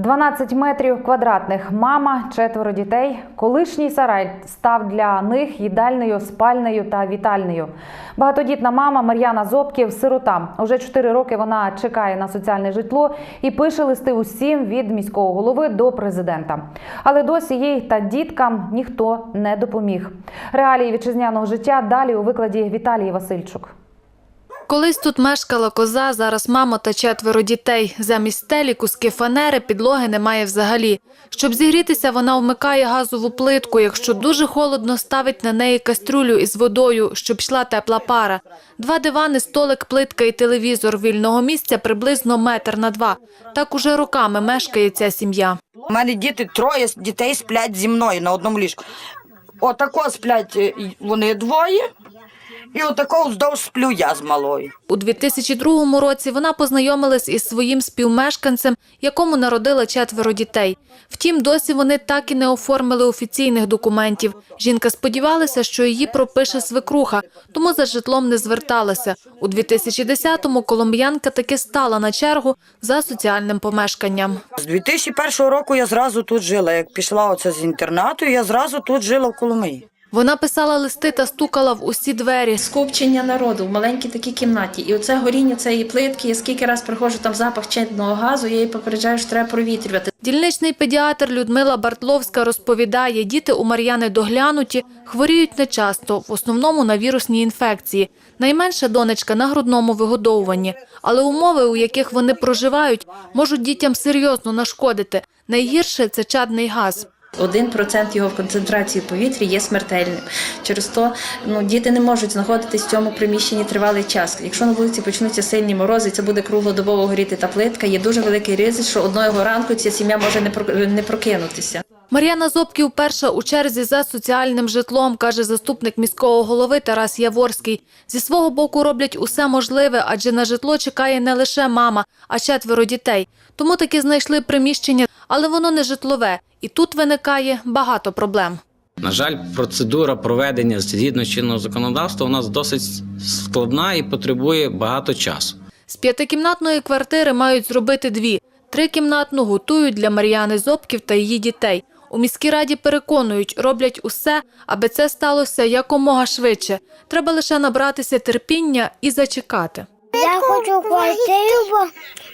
12 метрів квадратних, мама, четверо дітей. Колишній сарай став для них їдальною, спальнею та вітальнею. Багатодітна мама Мар'яна Зобків сирота. Уже 4 роки вона чекає на соціальне житло і пише листи усім від міського голови до президента. Але досі їй та діткам ніхто не допоміг. Реалії вітчизняного життя далі у викладі Віталії Васильчук. Колись тут мешкала коза, зараз мама та четверо дітей. Замість стелі, куски фанери, підлоги немає взагалі. Щоб зігрітися, вона вмикає газову плитку. Якщо дуже холодно, ставить на неї кастрюлю із водою, щоб йшла тепла пара. Два дивани, столик, плитка і телевізор. Вільного місця приблизно метр на два. Так уже роками мешкає ця сім'я. У мене діти, троє дітей сплять зі мною на одному ліжку. Отако сплять е, вони двоє, і отако вздовж сплю я з малою. У 2002 році вона познайомилась із своїм співмешканцем, якому народила четверо дітей. Втім, досі вони так і не оформили офіційних документів. Жінка сподівалася, що її пропише свекруха, тому за житлом не зверталася. У 2010-му коломбіянка таки стала на чергу за соціальним помешканням. З 2001 року я зразу тут жила. Як пішла оце з інтернату, я зразу тут жила в Коломиї. Вона писала листи та стукала в усі двері. скупчення народу в маленькій такій кімнаті. І оце горіння цієї плитки, я скільки раз приходжу там запах чинного газу, я її попереджаю, що треба провітрювати. Дільничний педіатр Людмила Бартловська розповідає, діти у Мар'яни доглянуті, хворіють нечасто, в основному на вірусні інфекції. Найменша донечка на грудному вигодовуванні. Але умови, у яких вони проживають, можуть дітям серйозно нашкодити. Найгірше – це чадний газ. Один процент його концентрації в повітрі є смертельним. Через то ну, діти не можуть знаходитись в цьому приміщенні тривалий час. Якщо на вулиці почнуться сильні морози, це буде круглодобово горіти та плитка. Є дуже великий ризик, що одного ранку ця сім'я може не прокинутися. Мар'яна Зобків перша у черзі за соціальним житлом, каже заступник міського голови Тарас Яворський. Зі свого боку роблять усе можливе, адже на житло чекає не лише мама, а четверо дітей. Тому таки знайшли приміщення, але воно не житлове. І тут виникає багато проблем. На жаль, процедура проведення згідно чинного законодавства у нас досить складна і потребує багато часу. З п'ятикімнатної квартири мають зробити дві. Трикімнатну готують для Мар'яни Зобків та її дітей. У міській раді переконують, роблять усе, аби це сталося якомога швидше. Треба лише набратися терпіння і зачекати. Я хочу квартиру, бо,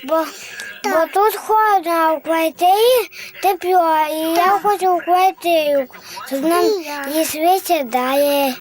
бо, бо тут холодно, а в квартирі тепло. І я хочу квартиру, щоб нам її світі дає.